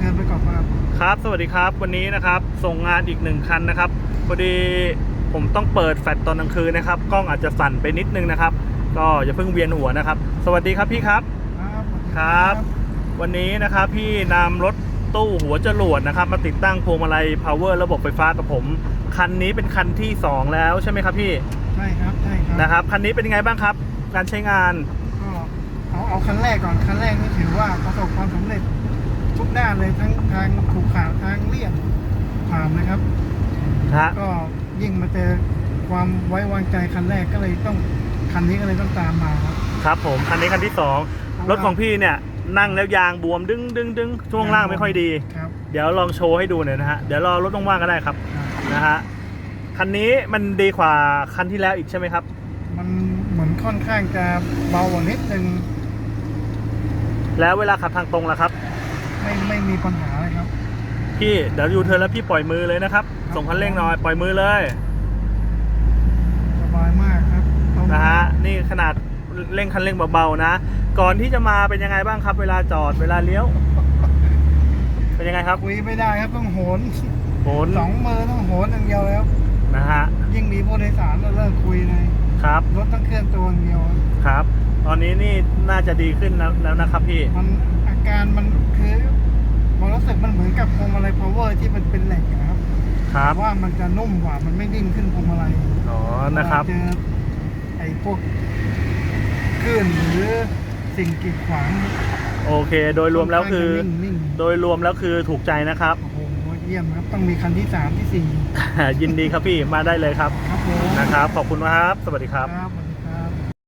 เทิร์นไปก่อนครับครับ สวัสดีครับ วันนี้นะครับส่งงานอีกหนึ่งคันนะครับพอดีผมต้องเปิดแฟลชตอนกลางคืนนะครับกล้องอาจจะสั่นไปนิดนึงนะครับ ก็อย่าเพิ่งเวียนหัวนะครับ สวัสดีครับพี่ครับครับครับ วันนี้นะครับพี่นำรถตู้หัวจรวดนะครับ มาติดตั้งพวงมาลัย power ระบบไฟฟ้ากับผม คันนี้เป็นคันที่ 2 แล้วใช่ไหมครับพี่ใช่ครับใช่ครับนะครับคันนี้เป็นยังไงบ้างครับ การใช้งานก็เอาเอาคันแรกก่อนคันแรกนี่ถือว่าประสบความสำเร็จ ทุกด้านเลยทั้งทางขรุขระทางเลี่ยงผ่านนะครับนะฮะก็ยิ่งมาเจอความไว้วางใจคันแรกก็เลยต้องคันนี้ก็เลยต้องตามมาครับ ครับผมคันนี้คันที่2รถของพี่เนี่ยนั่งแล้วยางบวมดึงดึงดึงช่วงล่างไม่ค่อยดี ครับ เดี๋ยวลองโชว์ให้ดูหน่อยนะฮะเดี๋ยวรอรถว่างๆก็ได้ครับครับนะฮะคันนี้มันดีกว่าคันที่แล้วอีกใช่ไหมครับ มันเหมือนค่อนข้างจะเบากว่านิดนึงแล้วเวลาขับทางตรงล่ะครับ ไม่ไม่มีปัญหาเลยครับ พี่เดี๋ยวยูเทิร์นแล้วพี่ปล่อยมือเลยนะครับ ส่งคันเร่งหน่อยปล่อยมือเลยสบายมากครับตรงนะฮะนี่ขนาดเร่งคันเร่งเบาๆนะ ก่อนที่จะมาเป็นยังไงบ้างครับ เวลาจอดเวลาเลี้ยว เป็นยังไงครับคุยไม่ได้ครับต้องโหนโหนสองมือต้องโหนอย่างเดียวแล้ว นะฮะยิ่งมีผู้โดยสารเราเลิกคุยเลยครับ รถต้องเคลื่อนตัวอย่างเดียว ครับ ตอนนี้นี่น่าจะดีขึ้นแล้วแล้วนะครับพี่ มันอาการมันคือ ครับแต่ว่ามันจะนุ่มกว่ามันไม่ดิ้นขึ้นพวงมาลัยอ๋อนะครับเวลาเจอไอ้พวกคลื่นหรือสิ่งกีดขวางโอเค โดยรวมแล้วคือค่นข้างจะนิ่งโดยรวมแล้วคือถูกใจนะครับๆโอ้โหเยี่ยมครับต้องมีคันที่สามที่สี่ยินดีครับพี่มาได้เลยครับ ครับผมนะครับขอบคุณครับ สวัสดีครับครับ